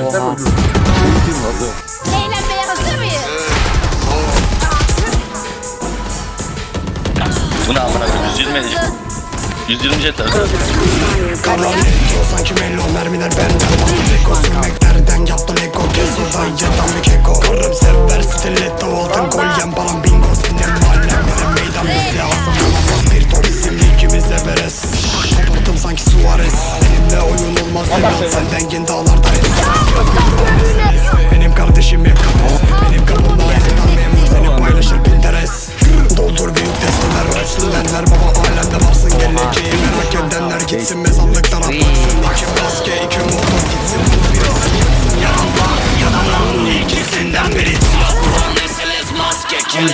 Ölürsen Oha. ölür. Ultim hazır. Eğlenmeye hazır mıyız? Bu ne amına koyayım? 120 120 jet lazım. Kavram ediyor sanki mello mermiler benden Lego sürmeklerden yaptı Lego Gezo'dan yedan bir keko Karım sever stiletto altın kolyem falan bingo Senin mahallem bize meydan bize asım olamaz Bir top bizim ligimize veres Koparttım sanki Suarez Benimle oyun olmaz senden gitsin mezarlıktan atlaksın İki maske iki motor gitsin. Birisi gitsin ya Allah ya da lan İkisinden biri Oğlum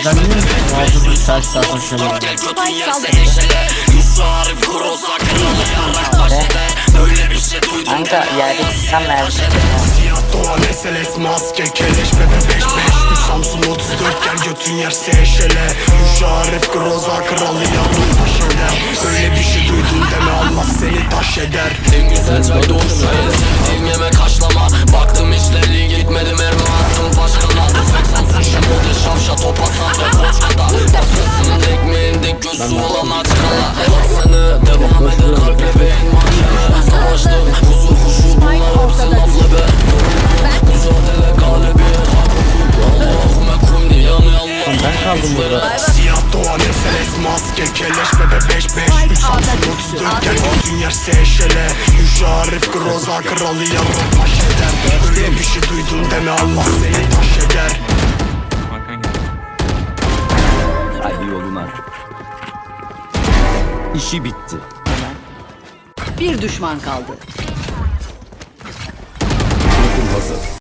ben bir yarrak taşıdı Öyle bir duydum Kanka yerde sistem verdi. Siyah doğa meseles maske keleş bebe 5 5 3 Samsun 34 gel götün yerse eşele Yuşa Arif Groza kralı yarın taş eder Öyle Allah seni taş eder. En güzel çay doğuşa Sevdiğim yemek haşlama Baktım işleri gitmedi mermi attım başkana. Tüfek Samsun şemode şavşa top atan ve koçkada Başkasının ekmeğinde gözü olan aç kala Seni devam eder kalp bebeğin manşemi kaldım burada. Siyah doğan efenes maske keleş bebe beş beş. Üç santim otuz dörtgen bütün yer seşele Yüce Arif Groza kralı yarın taş eder. Öyle bir şey duydun deme Allah seni taş eder. Hadi yoluna İşi bitti. Bir düşman kaldı. Hazır.